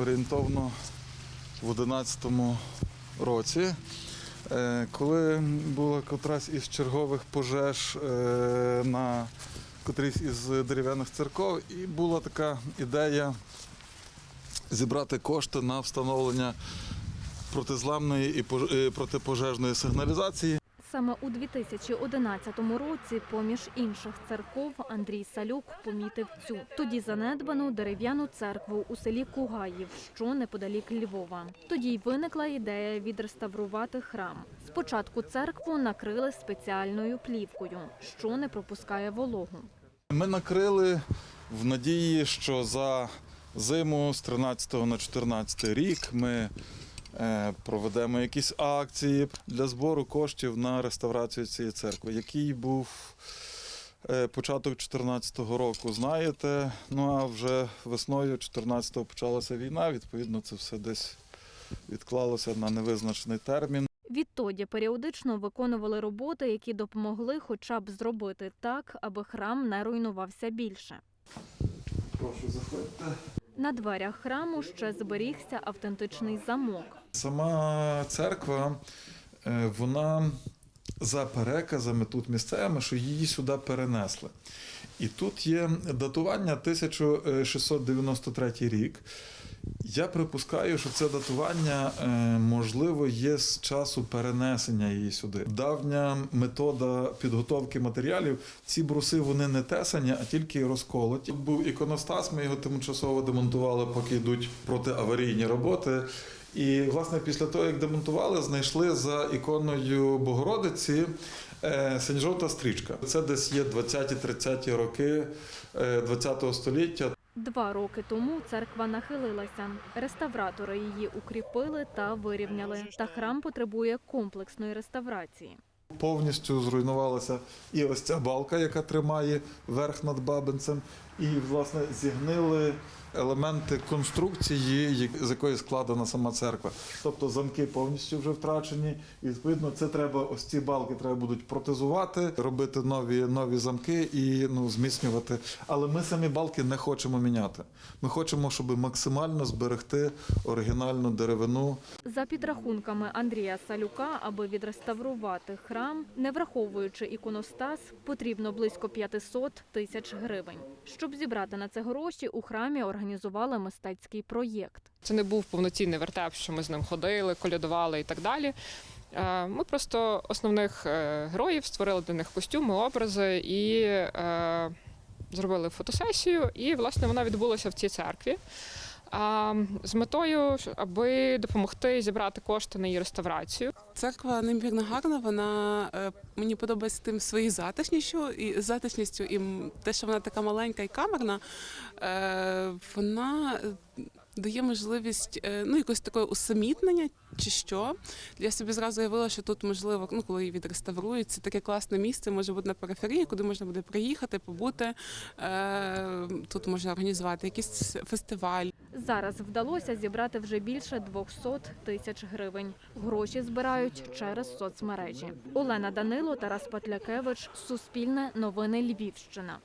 Орієнтовно в 11-му році, е, коли була котрась із чергових пожеж е, на котрійсь із дерев'яних церков, і була така ідея зібрати кошти на встановлення протизламної і е, протипожежної сигналізації. Саме у 2011 році, поміж інших церков, Андрій Салюк помітив цю тоді занедбану дерев'яну церкву у селі Кугаїв, що неподалік Львова. Тоді й виникла ідея відреставрувати храм. Спочатку церкву накрили спеціальною плівкою, що не пропускає вологу. Ми накрили в надії, що за зиму з 13 на 14 рік ми проведемо якісь акції для збору коштів на реставрацію цієї церкви, який був е, початок 2014 року. Знаєте, ну а вже весною 14-го почалася війна. Відповідно, це все десь відклалося на невизначений термін. Відтоді періодично виконували роботи, які допомогли хоча б зробити так, аби храм не руйнувався більше. Прошу заходьте. На дверях храму ще зберігся автентичний замок. Сама церква, е, вона за переказами тут місцевими, що її сюди перенесли. І тут є датування 1693 рік. Я припускаю, що це датування е, можливо є з часу перенесення її сюди. Давня метода підготовки матеріалів. Ці бруси вони не тесані, а тільки розколоті. Тут був іконостас, ми його тимчасово демонтували, поки йдуть протиаварійні роботи. І власне після того, як демонтували, знайшли за іконою Богородиці е, синьо-жовта стрічка. Це десь є 20-30 роки е, 20 століття. Два роки тому церква нахилилася. Реставратори її укріпили та вирівняли. Та храм потребує комплексної реставрації. Повністю зруйнувалася і ось ця балка, яка тримає верх над бабинцем, і власне зігнили елементи конструкції, з якої складена сама церква. Тобто замки повністю вже втрачені. І відповідно це треба, ось ці балки треба будуть протезувати, робити нові, нові замки і ну, зміцнювати. Але ми самі балки не хочемо міняти. Ми хочемо, щоб максимально зберегти оригінальну деревину, За підрахунками Андрія Салюка, аби відреставрувати храм, не враховуючи іконостас, потрібно близько 500 тисяч гривень. Щоб зібрати на це гроші, у храмі організували мистецький проєкт. Це не був повноцінний вертеп, що ми з ним ходили, колядували і так далі. Е, Ми просто основних е, героїв створили для них костюми, образи і е, зробили фотосесію. І, власне, вона відбулася в цій церкві. З метою, аби допомогти зібрати кошти на її реставрацію. Церква неймовірно гарна. Вона е, мені подобається тим своєю затишністю і затишністю, і те, що вона така маленька і камерна, е, вона дає можливість е, ну якось такого усамітнення чи що. Я собі зразу уявила, що тут можливо, ну коли її відреставрують, таке класне місце, може бути на периферії, куди можна буде приїхати, побути. Е, тут можна організувати якийсь фестиваль. Зараз вдалося зібрати вже більше 200 тисяч гривень. Гроші збирають через соцмережі. Олена Данило, Тарас Патлякевич, Суспільне новини Львівщина.